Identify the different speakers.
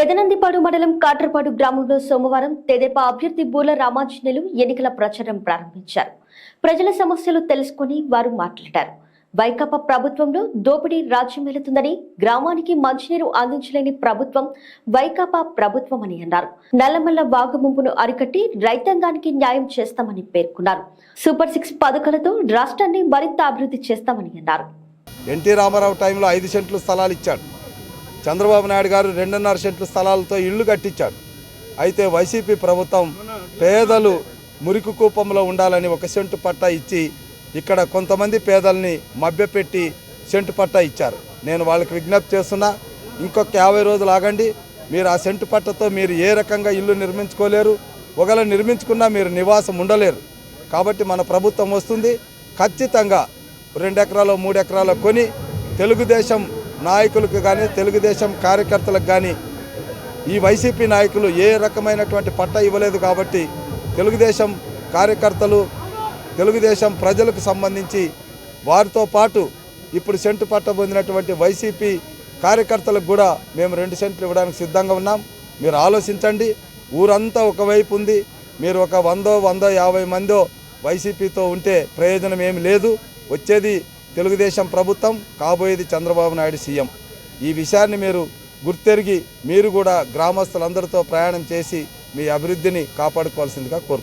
Speaker 1: పెదనందిపాడు మండలం కాట్రపాడు గ్రామంలో సోమవారం తెదేపా అభ్యర్థి బూల రామాంజనేయులు ఎన్నికల ప్రచారం ప్రారంభించారు. ప్రజల సమస్యలు తెలుసుకుని వారు మాట్లాడారు. వైకాపా ప్రభుత్వంలో దోపిడీ రాజ్యం వెళుతుందని గ్రామానికి మంచినీరు అందించలేని ప్రభుత్వం వైకాపా ప్రభుత్వం అని అన్నారు. నల్లమల్ల వాగు ముంపును అరికట్టి రైతాంగానికి న్యాయం చేస్తామని పేర్కొన్నారు. సూపర్ సిక్స్ పథకాలతో రాష్ట్రాన్ని మరింత అభివృద్ధి చేస్తామని అన్నారు.
Speaker 2: ఎన్టీ రామారావు టైంలో ఐదు సెంట్లు స్థలాలు ఇచ్చాడు. చంద్రబాబు నాయుడు గారు రెండున్నర సెంట్లు స్థలాలతో ఇళ్ళు కట్టించాడు. అయితే వైసీపీ ప్రభుత్వం పేదలు మురికి కూపంలో ఉండాలని ఒక సెంటు పట్టా ఇచ్చి ఇక్కడ కొంతమంది పేదల్ని మభ్యపెట్టి సెంటు పట్టా ఇచ్చారు. నేను వాళ్ళకి విజ్ఞప్తి చేస్తున్నా ఇంకొక యాభై రోజులు ఆగండి. మీరు ఆ సెంటు పట్టతో మీరు ఏ రకంగా ఇల్లు నిర్మించుకోలేరు. ఒకవేళ నిర్మించుకున్నా మీరు నివాసం ఉండలేరు. కాబట్టి మన ప్రభుత్వం వస్తుంది ఖచ్చితంగా రెండు ఎకరాలు మూడు ఎకరాలు కొని తెలుగుదేశం నాయకులకు కానీ తెలుగుదేశం కార్యకర్తలకు కానీ ఈ వైసీపీ నాయకులు ఏ రకమైనటువంటి పట్ట ఇవ్వలేదు కాబట్టి తెలుగుదేశం కార్యకర్తలు తెలుగుదేశం ప్రజలకు సంబంధించి వారితో పాటు ఇప్పుడు సెంటు పట్ట పొందినటువంటి వైసీపీ కార్యకర్తలకు కూడా మేము రెండు సెంట్లు ఇవ్వడానికి సిద్ధంగా ఉన్నాం. మీరు ఆలోచించండి. ఊరంతా ఒకవైపు ఉంది. మీరు ఒక వందో వందో యాభై మందో వైసీపీతో ఉంటే ప్రయోజనం ఏమి లేదు. వచ్చేది తెలుగుదేశం ప్రభుత్వం కాబోయేది చంద్రబాబు నాయుడు సీఎం. ఈ విషయాన్ని మీరు గుర్తెరిగి మీరు కూడా గ్రామస్తులందరితో ప్రయాణం చేసి మీ అభివృద్ధిని కాపాడుకోవాల్సిందిగా కోరుకుంటున్నాను.